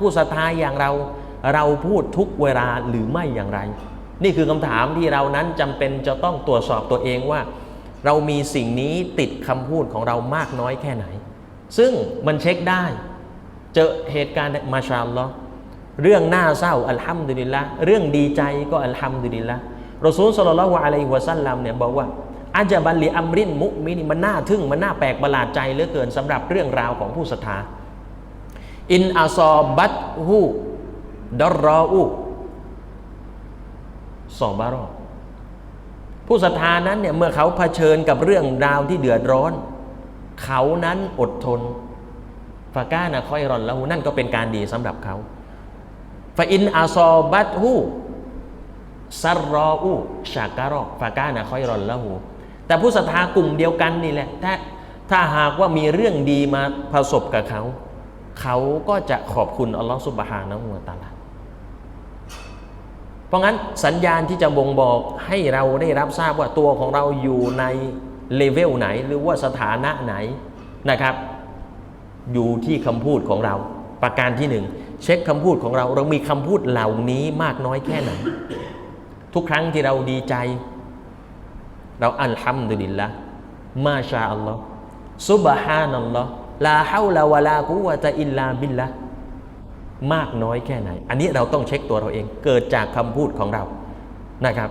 ผู้ศรัทธาอย่างเราเราพูดทุกเวลาหรือไม่อย่างไร นี่คือคำถามที่เรานั้นจำเป็นจะต้องตรวจสอบตัวเองว่า เรามีสิ่งนี้ติดคำพูดของเรามากน้อยแค่ไหน ซึ่งมันเช็คได้ เจอเหตุการณ์มาชาลลอเรื่องน่าเศร้าอัลฮัมดุลิลละเรื่องดีใจก็อัลฮัมดุลิลละรอซูลสุลลัลลอฮุอะลัยฮิวะซัลลัมเนี่ยบอกว่าอาจจะบัลลีอัมรินมุมินีมันน่าทึ่งมันน่าแปลกประหลาดใจเหลือเกินสำหรับเรื่องราวของผู้ศรัทธา อินอาซอบัตฮูดรรออูสอบารอผู้ศรัทธานั้นเนี่ยเมื่อเขาเผชิญกับเรื่องราวที่เดือดร้อน เขานั้นอดทนฟาก้านะคอยรอนแล้วนั่นก็เป็นการดีสำหรับเขาฟาอินอาซอบัตฮูซัรรออูชาการอฟาก้านะคอยรอนแล้วแต่ผู้ศรัทธากลุ่มเดียวกันนี่แหละถ้าถ้าหากว่ามีเรื่องดีมาประสบกับเขา เขาก็จะขอบคุณอัลลอฮฺสุบฮานะฮูวะตาลาเพราะงั้นสัญญาณที่จะบ่งบอกให้เราได้รับทราบว่าตัวของเราอยู่ในเลเวลไหน หรือว่าสถานะไหนนะครับ อยู่ที่คำพูดของเรา ประการที่หนึ่งเช็คคำพูดของเรา เรามีคำพูดเหล่านี้มากน้อยแค่ไหน ทุกครั้งที่เราดีใจ เราอัลฮัมดุลิลละมาชาอัลลอฮ์ซุบฮานัลลอฮ์ ลาฮาวลาวะลากุวะตะอิลลาบิลละมากน้อยแค่ไหน อันนี้เราต้องเช็คตัวเราเอง เกิดจากคำพูดของเรานะครับ